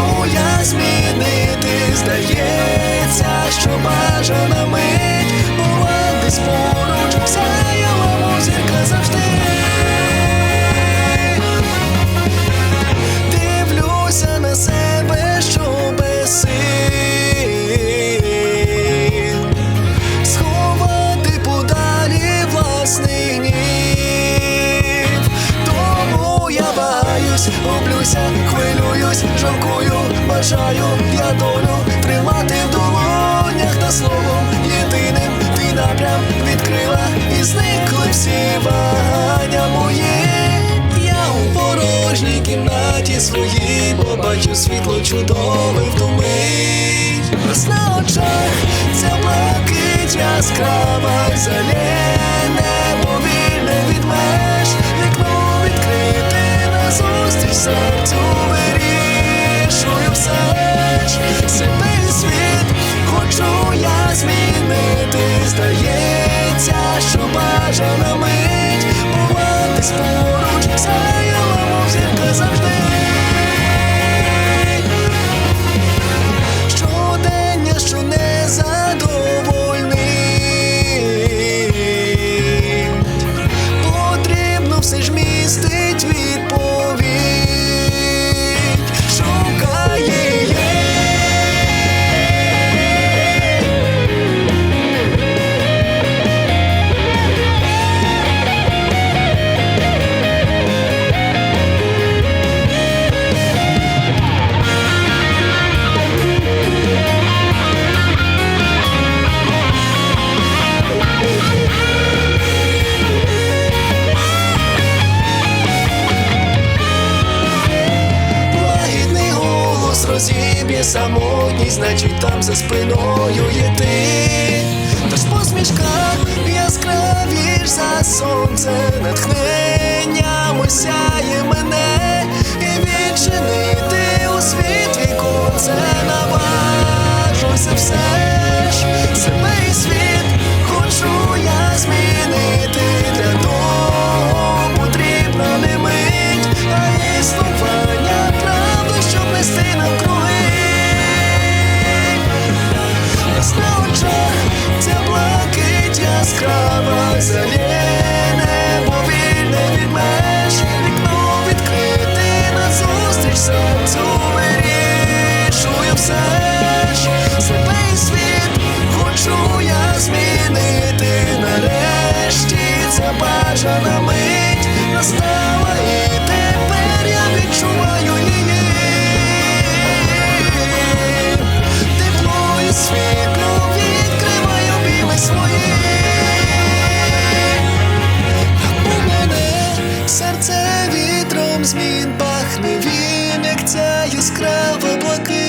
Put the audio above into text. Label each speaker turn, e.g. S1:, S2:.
S1: можу я змінити, здається, що бажана мить була десь поруч, вся його музика завжди. Дивлюся на себе, що без сил сховати подалі власний гнів, тому я баюсь, гублюся, хвилююсь, жалкую бажаю я долю тримати в долонях та словом єдиним ти напрям відкрила і зникли всі вагання мої. Я у порожній кімнаті своїй, побачу світло чудове в мить На очах ця блакить яскрава зелене, бо вільне від меж, вікно відкрите назустріч серцю і світ, хочу я змінити, здається, що бажана мить Буватись поруч, сяяла, мов зірка завжди. Щодення, що не задовольнить Потрібно все ж містить розіб'є самотність, значить там за спиною є ти. Тож посмішка яскравіш за сонце, бажана мить настала і тепер я відчуваю її тепло і світло відкриваю білий свої. У мене серце вітром змін пахне він, як ця яскрава блакить.